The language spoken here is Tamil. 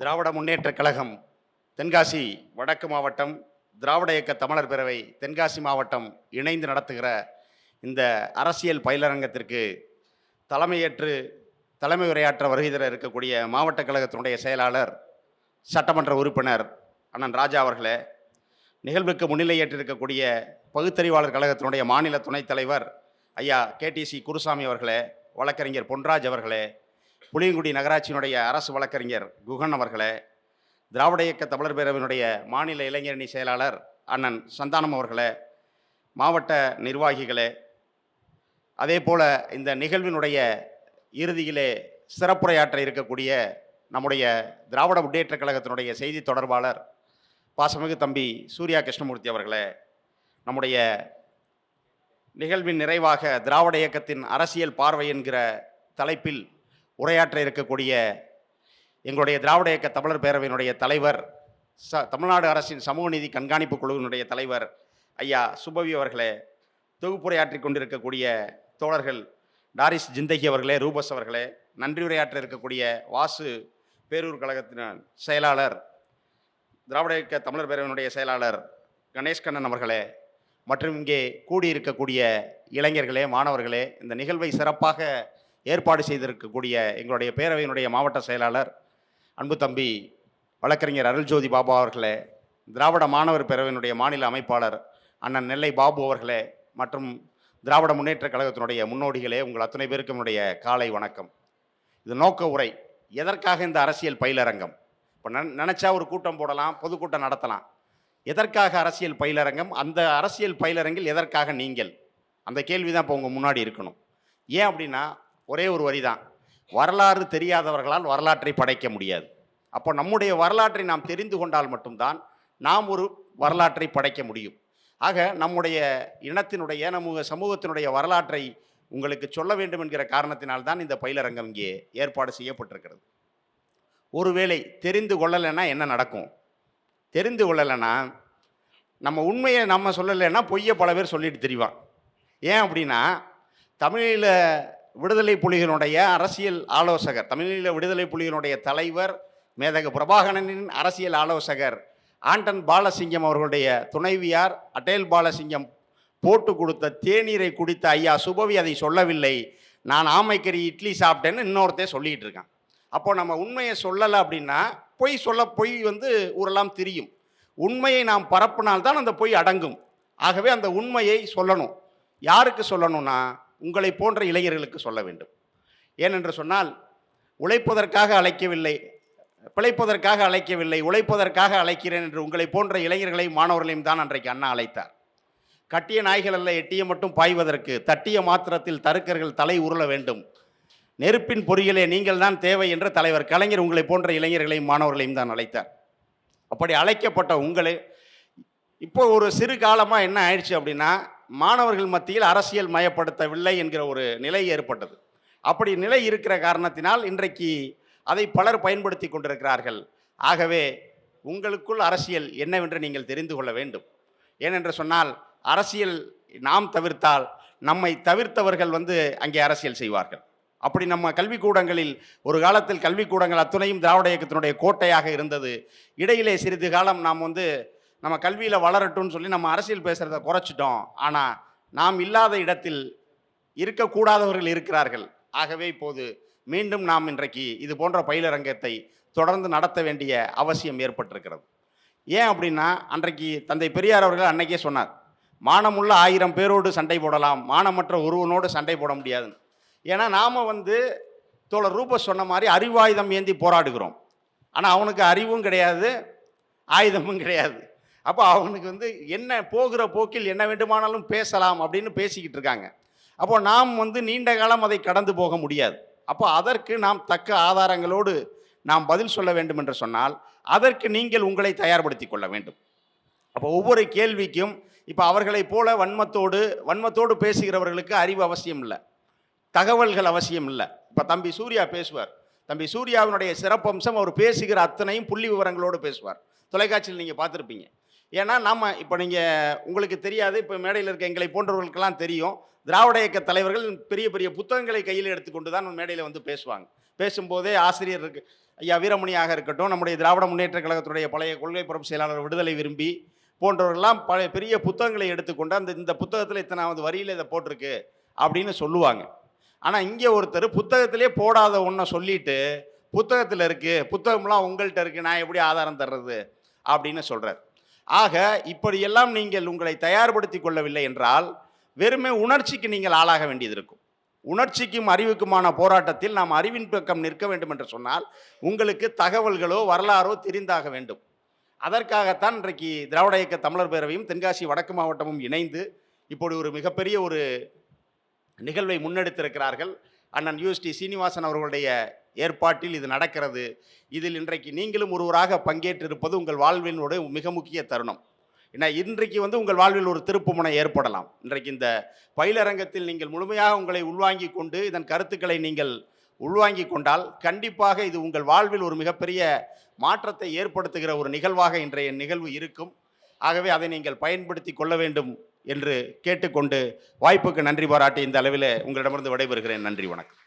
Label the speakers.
Speaker 1: திராவிட முன்னேற்றக் கழகம் தென்காசி வடக்கு மாவட்டம் திராவிட இயக்க தமிழர் பேரவை தென்காசி மாவட்டம் இணைந்து நடத்துகிற இந்த அரசியல் பயிலரங்கத்திற்கு தலைமையேற்று தலைமை உரையாற்ற வருகிற இருக்கக்கூடிய மாவட்ட கழகத்தினுடைய செயலாளர் சட்டமன்ற உறுப்பினர் அண்ணன் ராஜா அவர்களே நிகழ்வுக்கு முன்னிலையேற்றிருக்கக்கூடிய பகுத்தறிவாளர் கழகத்தினுடைய மாநில துணைத் தலைவர் ஐயா கேடிசி குருசாமி அவர்களே வழக்கறிஞர் பொன்ராஜ் அவர்களே புளியங்குடி நகராட்சியினுடைய அரசு வழக்கறிஞர் குகன் அவர்களே திராவிட இயக்க தமிழர் பேரவையினுடைய மாநில இளைஞரணி செயலாளர் அண்ணன் சந்தானம் அவர்களே மாவட்ட நிர்வாகிகளே அதே போல் இந்த நிகழ்வினுடைய இறுதியிலே சிறப்புரையாற்ற இருக்கக்கூடிய நம்முடைய திராவிட முன்னேற்றக் கழகத்தினுடைய செய்தி தொடர்பாளர் பாசமிகு தம்பி சூர்யா கிருஷ்ணமூர்த்தி அவர்களே நம்முடைய நிகழ்வின் நிறைவாக திராவிட இயக்கத்தின் அரசியல் பார்வை என்கிற தலைப்பில் உரையாற்ற இருக்கக்கூடிய எங்களுடைய திராவிட இயக்க தமிழர் பேரவையினுடைய தலைவர் ச தமிழ்நாடு அரசின் சமூக நீதி கண்காணிப்பு குழுவினுடைய தலைவர் ஐயா சுபவி அவர்களே தொகுப்புரையாற்றி கொண்டிருக்கக்கூடிய தோழர்கள் டாரிஸ் ஜிந்தகி அவர்களே ரூபஸ் அவர்களே நன்றி உரையாற்ற இருக்கக்கூடிய வாசு பேரூர் கழகத்தின் செயலாளர் திராவிட இயக்க தமிழர் பேரவையினுடைய செயலாளர் கணேஷ்கண்ணன் அவர்களே மற்றும் இங்கே கூடியிருக்கக்கூடிய இளைஞர்களே மாணவர்களே இந்த நிகழ்வை சிறப்பாக ஏற்பாடு செய்திருக்கக்கூடிய எங்களுடைய பேரவையினுடைய மாவட்ட செயலாளர் அன்பு தம்பி வழக்கறிஞர் அருள்ஜோதி பாபா அவர்களே திராவிட மாணவர் பேரவையினுடைய மாநில அமைப்பாளர் அண்ணன் நெல்லை பாபு அவர்களே மற்றும் திராவிட முன்னேற்றக் கழகத்தினுடைய முன்னோடிகளே உங்கள் அத்தனை பேருக்கும் என்னுடைய காலை வணக்கம். இது நோக்க உரை. எதற்காக இந்த அரசியல் பயிலரங்கம்? இப்போ நினச்சா ஒரு கூட்டம் போடலாம் பொதுக்கூட்டம் நடத்தலாம். எதற்காக அரசியல் பயிலரங்கம்? அந்த அரசியல் பயிலரங்கில் எதற்காக நீங்கள்? அந்த கேள்வி தான் இப்போ உங்கள் முன்னாடி இருக்கணும். ஏன் அப்படின்னா ஒரே ஒரு வரி தான் வரலாறு தெரியாதவர்களால் வரலாற்றை படைக்க முடியாது. அப்போ நம்முடைய வரலாற்றை நாம் தெரிந்து கொண்டால் மட்டும்தான் நாம் ஒரு வரலாற்றை படைக்க முடியும். ஆக நம்முடைய இனத்தினுடைய நம்ம சமூகத்தினுடைய வரலாற்றை உங்களுக்கு சொல்ல வேண்டும் என்கிற காரணத்தினால்தான் இந்த பயிலரங்கம் இங்கே ஏற்பாடு செய்யப்பட்டிருக்கிறது. ஒருவேளை தெரிந்து கொள்ளலைன்னா என்ன நடக்கும்? தெரிந்து கொள்ளலைன்னா நம்ம உண்மையை நம்ம சொல்லலைன்னா பொய்யை பல பேர் சொல்லிட்டு தெரிவான் ஏன் அப்படின்னா தமிழில் விடுதலை புலிகளுடைய அரசியல் ஆலோசகர் தமிழீழ விடுதலை புலிகளுடைய தலைவர் மேதக பிரபாகரனின் அரசியல் ஆலோசகர் ஆண்டன் பாலசிங்கம் அவர்களுடைய துணைவியார் அட்டேல் பாலசிங்கம் போட்டு கொடுத்த தேநீரை குடித்த ஐயா சுபவி அதை சொல்லவில்லை. நான் ஆமைக்கறி இட்லி சாப்பிட்டேன்னு இன்னொருத்தே சொல்லிகிட்டு இருக்கான். அப்போ நம்ம உண்மையை சொல்லலை அப்படின்னா பொய் சொல்ல பொய் வந்து ஊரெல்லாம் தெரியும். உண்மையை நாம் பரப்பினால்தான் அந்த பொய் அடங்கும். ஆகவே அந்த உண்மையை சொல்லணும். யாருக்கு சொல்லணும்னா உங்களை போன்ற இளைஞர்களுக்கு சொல்ல வேண்டும். ஏனென்று சொன்னால் உழைப்பதற்காக அழைக்கவில்லை பிழைப்பதற்காக அழைக்கவில்லை உழைப்பதற்காக அழைக்கிறேன் என்று உங்களை போன்ற இளைஞர்களையும் மாணவர்களையும் தான் அன்றைக்கு அண்ணா அழைத்தார். கட்டிய நாய்கள் அல்ல எட்டிய மட்டும் பாய்வதற்கு தட்டிய மாத்திரத்தில் தருக்கர்கள் தலை உருள வேண்டும். நெருப்பின் பொறியிலே நீங்கள் தான் தேவை என்று தலைவர் கலைஞர் உங்களை போன்ற இளைஞர்களையும் மாணவர்களையும் தான் அழைத்தார். அப்படி அழைக்கப்பட்ட உங்களை இப்போ ஒரு சிறு காலமாக என்ன ஆயிடுச்சு அப்படின்னா மாணவர்கள் மத்தியில் அரசியல் மயப்படுத்தவில்லை என்கிற ஒரு நிலை ஏற்பட்டது. அப்படி நிலை இருக்கிற காரணத்தினால் இன்றைக்கு அதை பலர் பயன்படுத்தி கொண்டிருக்கிறார்கள். ஆகவே உங்களுக்குள் அரசியல் என்னவென்று நீங்கள் தெரிந்து கொள்ள வேண்டும். ஏனென்று சொன்னால் அரசியல் நாம் தவிர்த்தால் நம்மை தவிர்த்தவர்கள் வந்து அங்கே அரசியல் செய்வார்கள். அப்படி நம்ம கல்விக்கூடங்களில் ஒரு காலத்தில் கல்விக்கூடங்கள் அத்துணையும் திராவிட இயக்கத்தினுடைய கோட்டையாக இருந்தது. இடையிலே சிறிது காலம் நாம் வந்து நம்ம கல்வியில் வளரட்டும்னு சொல்லி நம்ம அரசியல் பேசுகிறத குறைச்சிட்டோம். ஆனால் நாம் இல்லாத இடத்தில் இருக்கக்கூடாதவர்கள் இருக்கிறார்கள். ஆகவே இப்போது மீண்டும் நாம் இன்றைக்கு இது போன்ற பயிலரங்கத்தை தொடர்ந்து நடத்த வேண்டிய அவசியம் ஏற்பட்டிருக்கிறது. ஏன் அப்படின்னா அன்றைக்கு தந்தை பெரியார் அவர்கள் அன்னைக்கே சொன்னார் மானமுள்ள ஆயிரம் பேரோடு சண்டை போடலாம். மானமற்ற ஒருவனோடு சண்டை போட முடியாதுன்னு. ஏன்னா நாம் வந்து தோழர் ரூபஸ் சொன்ன மாதிரி அறிவாயுதம் ஏந்தி போராடுகிறோம். ஆனால் அவனுக்கு அறிவும் கிடையாது ஆயுதமும் கிடையாது. அப்போ அவனுக்கு வந்து என்ன போகிற போக்கில் என்ன வேண்டுமானாலும் பேசலாம் அப்படின்னு பேசிக்கிட்டு இருக்காங்க. அப்போ நாம் வந்து நீண்ட காலம் அதை கடந்து போக முடியாது. அப்போ அதற்கு நாம் தக்க ஆதாரங்களோடு நாம் பதில் சொல்ல வேண்டும் என்று சொன்னால் அதற்கு நீங்கள் உங்களை தயார்படுத்தி கொள்ள வேண்டும். அப்போ ஒவ்வொரு கேள்விக்கும் இப்போ அவர்களைப் போல வன்மத்தோடு வன்மத்தோடு பேசுகிறவர்களுக்கு அறிவு அவசியம் இல்லை. தகவல்கள் அவசியம் இல்லை. இப்போ தம்பி சூர்யா பேசுவார். தம்பி சூர்யாவினுடைய சிறப்பம்சம் அவர் பேசுகிற அத்தனையும் புள்ளி விவரங்களோடு பேசுவார். தொலைக்காட்சியில் நீங்கள் பார்த்துருப்பீங்க. ஏன்னா நாம் இப்போ நீங்கள் உங்களுக்கு தெரியாது இப்போ மேடையில் இருக்க எங்களை போன்றவர்களுக்கெல்லாம் தெரியும். திராவிட இயக்க தலைவர்கள் பெரிய பெரிய புத்தகங்களை கையில் எடுத்துக்கொண்டு தான் மேடையில் வந்து பேசுவாங்க. பேசும்போதே ஆசிரியர் இருக்கு ஐயா வீரமணியாக இருக்கட்டும் நம்முடைய திராவிட முன்னேற்ற கழகத்துடைய பழைய கொள்கை பரப்பு செயலாளர் விடுதலை விரும்பி போன்றவர்கள்லாம் பழைய பெரிய புத்தகங்களை எடுத்துக்கொண்டு அந்த இந்த புத்தகத்தில் இத்தனாவது வரியில் இதை போட்டிருக்கு அப்படின்னு சொல்லுவாங்க. ஆனால் இங்கே ஒருத்தர் புத்தகத்திலே போடாத ஒன்றை சொல்லிட்டு புத்தகத்தில் இருக்குது புத்தகம்லாம் உங்கள்கிட்ட இருக்குது நான் எப்படி ஆதாரம் தர்றது? அப்படின்னு சொல்கிறார் ஆக இப்படியெல்லாம் நீங்கள் உங்களை தயார்படுத்தி கொள்ளவில்லை என்றால் வெறுமே உணர்ச்சிக்கு நீங்கள் ஆளாக வேண்டியது இருக்கும் உணர்ச்சிக்கும் அறிவுக்குமான போராட்டத்தில் நாம் அறிவின் பக்கம் நிற்க வேண்டும் என்று சொன்னால் உங்களுக்கு தகவல்களோ வரலாறோ தெரிந்தாக வேண்டும். அதற்காகத்தான் இன்றைக்கு திராவிட இயக்க தமிழர் பேரவையும் தென்காசி வடக்கு மாவட்டமும் இணைந்து இப்படி ஒரு மிகப்பெரிய ஒரு நிகழ்வை முன்னெடுத்திருக்கிறார்கள். அண்ணன் யூஎஸ்டி சீனிவாசன் அவர்களுடைய ஏற்பாட்டில் இது நடக்கிறது. இதில் இன்றைக்கு நீங்களும் ஒருவராக பங்கேற்றிருப்பது உங்கள் வாழ்வினுடைய மிக முக்கிய தருணம். ஏன்னா இன்றைக்கு வந்து உங்கள் வாழ்வில் ஒரு திருப்புமுனை ஏற்படலாம். இன்றைக்கு இந்த பயிலரங்கத்தில் நீங்கள் முழுமையாக உங்களை உள்வாங்கி கொண்டு இதன் கருத்துக்களை நீங்கள் உள்வாங்கி கொண்டால் கண்டிப்பாக இது உங்கள் வாழ்வில் ஒரு மிகப்பெரிய மாற்றத்தை ஏற்படுத்துகிற ஒரு நிகழ்வாக இன்றைய நிகழ்வு இருக்கும். ஆகவே அதை நீங்கள் பயன்படுத்தி கொள்ள வேண்டும் என்று கேட்டுக்கொண்டு வாய்ப்புக்கு நன்றி பாராட்டி இந்த அளவில் உங்களிடமிருந்து விடைபெறுகிறேன். நன்றி வணக்கம்.